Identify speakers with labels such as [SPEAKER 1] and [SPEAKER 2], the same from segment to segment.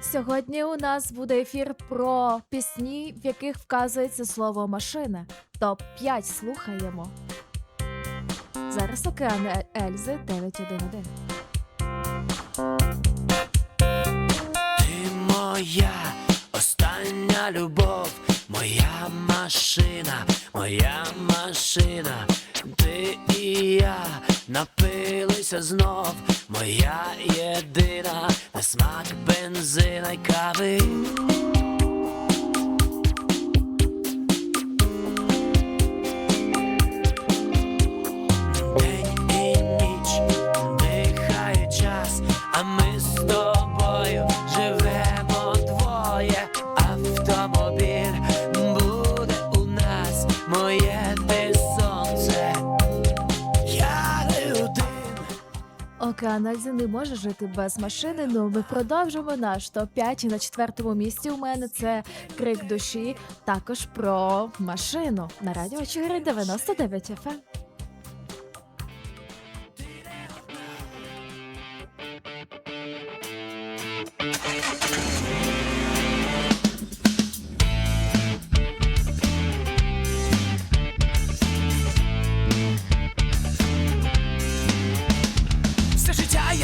[SPEAKER 1] Сьогодні у нас буде ефір про пісні, в яких вказується слово машина. Топ 5 слухаємо. Зараз океан Ельзи 911.
[SPEAKER 2] Ти моя остання любов, моя машина, моя машина, ти і я напилися знов, моя єдина, на смак бензина й кави.
[SPEAKER 1] Океан не може жити без машини. Ну ми продовжимо наш топ 5 і на четвертому місці у мене це крик душі. Також про машину на радіо Чигири 99 FM.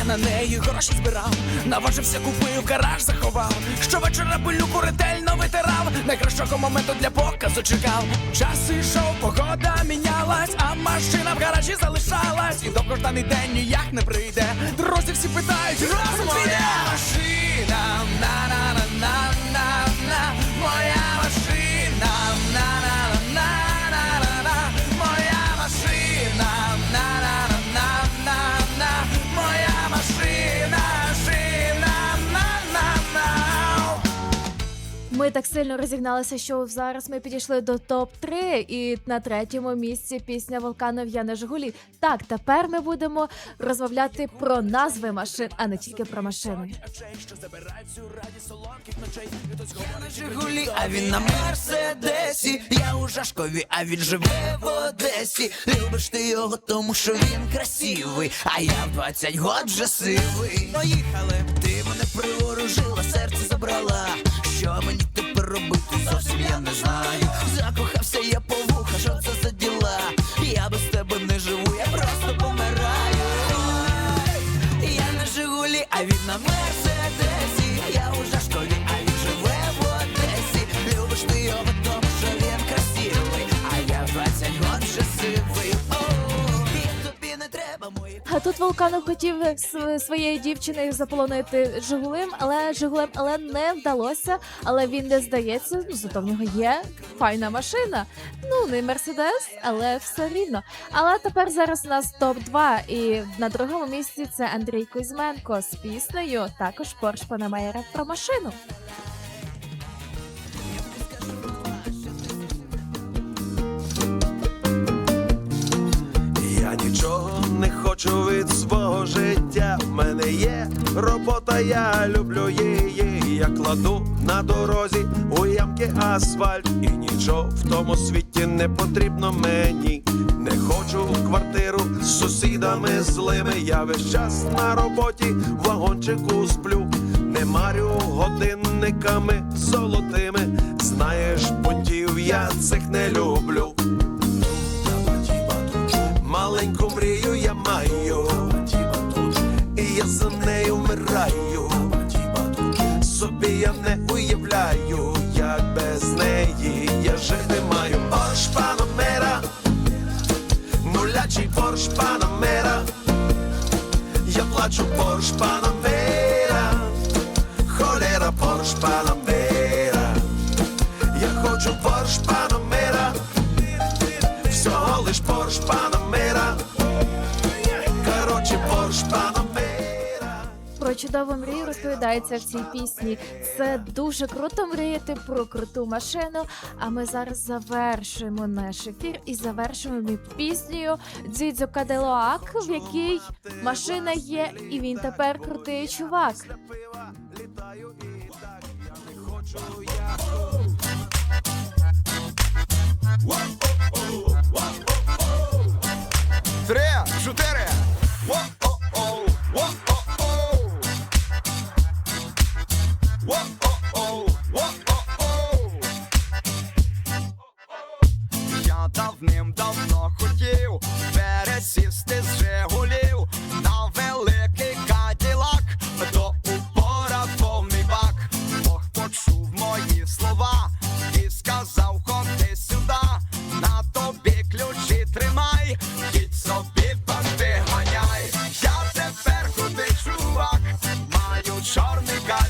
[SPEAKER 3] На неї гроші збирав, наважився, купив, гараж заховав. Щовечора пилюку ретельно витирав, найкращого моменту для показу чекав. Час ішов, погода мінялась, а машина в гаражі залишалась. І довгожданий день ніяк не прийде. Друзі всі питають, разом машина, на на на на на
[SPEAKER 1] Ми так сильно розігналися, що зараз ми підійшли до топ 3 і на третьому місці пісня Волканов Я на Жигулі. Так, тепер ми будемо розмовляти про назви машин, а не тільки про машини.
[SPEAKER 3] на Жигулі, а він на Мерседесі. Я у Жашкові, а він живе в Одесі. Любиш ти його, тому що він красивий, а я в 20 год вже сивий. Поїхали, ти мене приворожила, серце забрала. Я не знаю. Закохався я А
[SPEAKER 1] тут Волканов хотів своєї дівчини заполонити Жигулем, але Жигулем, але не вдалося. Але він не здається. Ну зато в нього є файна машина. Ну не мерседес, але все рівно. Але тепер зараз у нас топ 2 і на другому місці це Андрій Кузьменко з піснею. Також Порш Панамера про машину.
[SPEAKER 4] Робота, я люблю її. Я кладу на дорозі у ямки асфальт. І нічого в тому світі не потрібно мені. Не хочу квартиру з сусідами злими. Я весь час на роботі в вагончику сплю. Не марю я Porsche Panamera. Холера Порш Панамера, я хочу Porsche Panamera. Всього лиш Porsche Панамера.
[SPEAKER 1] Про чудову мрію розповідається в цій пісні. Це дуже круто мріяти про круту машину. А ми зараз завершуємо наш ефір і завершуємо піснею Дзідзо Каделоак, в якій машина є, і він тепер крутий чувак.
[SPEAKER 5] Давно хотів. Пересісти з Жигулів на великий каділак, до упора повний бак. Бог почув мої слова і сказав, ходи сюди, на тобі ключі тримай, їдь собі банди ганяй. Я тепер куди чувак, маю чорний каділак,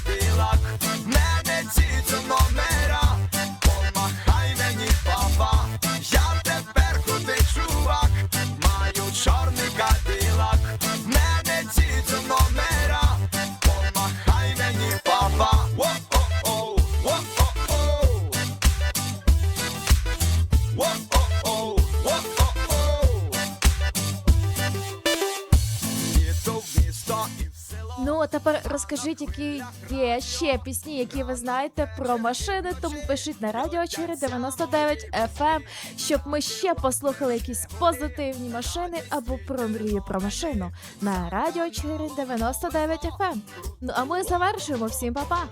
[SPEAKER 1] Ну а тепер розкажіть, які є ще пісні, які ви знаєте про машини. Тому пишіть на радіо 99 FM, щоб ми ще послухали якісь позитивні машини або про мрії про машину на радіо 99 FM. Ну а ми завершуємо всім па-па!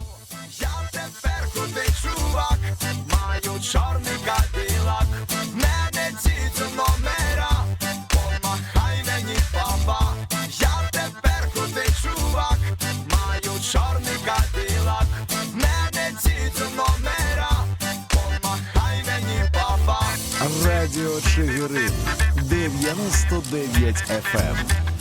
[SPEAKER 5] Я тепер куди чувак, маю чорний кадилак,
[SPEAKER 6] Радіо Чигирин 99 FM.